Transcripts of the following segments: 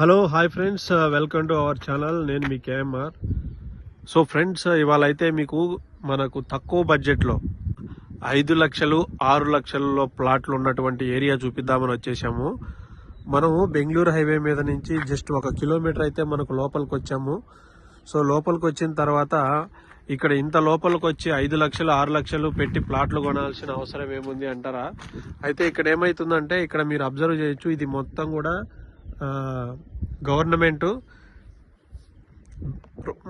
Hello hi friends welcome to our channel నేను మీ KMR. So friends uh, ఇవాళ అయితే మీకు మనకు తక్కువ బడ్జెట్లో ఐదు లక్షలు ఆరు లక్షల్లో ప్లాట్లు ఉన్నటువంటి ఏరియా చూపిద్దామని వచ్చేసాము. మనము బెంగళూరు హైవే మీద నుంచి జస్ట్ ఒక కిలోమీటర్ అయితే మనకు లోపలికి వచ్చాము. సో లోపలికి వచ్చిన తర్వాత ఇక్కడ ఇంత లోపలికి వచ్చి ఐదు లక్షలు ఆరు లక్షలు పెట్టి ప్లాట్లు కొనాల్సిన అవసరం ఏముంది అంటారా? అయితే ఇక్కడ ఏమవుతుందంటే ఇక్కడ మీరు అబ్జర్వ్ చేయొచ్చు ఇది మొత్తం కూడా uh, గవర్నమెంట్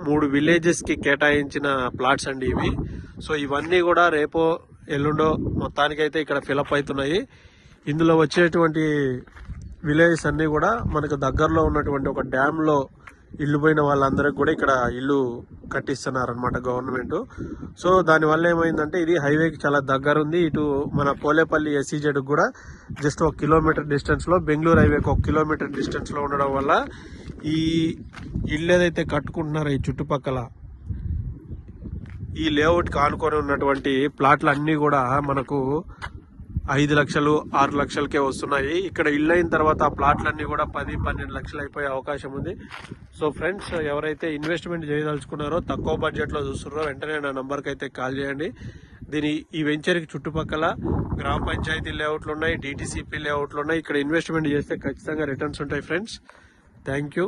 మూడు విలేజెస్కి కేటాయించిన ప్లాట్స్ అండి ఇవి. సో ఇవన్నీ కూడా రేపో ఎల్లుండో మొత్తానికైతే ఇక్కడ ఫిలప్ అవుతున్నాయి. ఇందులో వచ్చేటువంటి విలేజెస్ అన్నీ కూడా మనకు దగ్గరలో ఉన్నటువంటి ఒక డ్యాంలో ఇల్లు పోయిన వాళ్ళందరికి కూడా ఇక్కడ ఇల్లు కట్టిస్తున్నారు అనమాట గవర్నమెంట్. సో దానివల్ల ఏమైందంటే ఇది హైవేకి చాలా దగ్గర ఉంది ఇటు మన పోలేపల్లి ఎస్సీజెడ్ కూడా జస్ట్ ఒక కిలోమీటర్ డిస్టెన్స్లో బెంగళూరు హైవేకి ఒక కిలోమీటర్ డిస్టెన్స్లో ఉండడం వల్ల ఈ ఇల్లు ఏదైతే కట్టుకుంటున్నారో ఈ చుట్టుపక్కల ఈ లేఅవుట్కి ఆనుకొని ఉన్నటువంటి ప్లాట్లు అన్నీ కూడా మనకు ఐదు లక్షలు ఆరు లక్షలకే వస్తున్నాయి. ఇక్కడ ఇల్లు అయిన తర్వాత ఆ ప్లాట్లన్నీ కూడా పది పన్నెండు లక్షలు అయిపోయే అవకాశం ఉంది. సో ఫ్రెండ్స్ ఎవరైతే ఇన్వెస్ట్మెంట్ చేయదలుచుకున్నారో తక్కువ బడ్జెట్లో చూస్తున్నారో వెంటనే నా నంబర్కి అయితే కాల్ చేయండి. దీని ఈ వెంచర్కి చుట్టుపక్కల గ్రామ పంచాయతీ లేఅవుట్లు ఉన్నాయి డిటిసిపి లేఅవుట్లు ఉన్నాయి. ఇక్కడ ఇన్వెస్ట్మెంట్ చేస్తే ఖచ్చితంగా రిటర్న్స్ ఉంటాయి ఫ్రెండ్స్. Thank you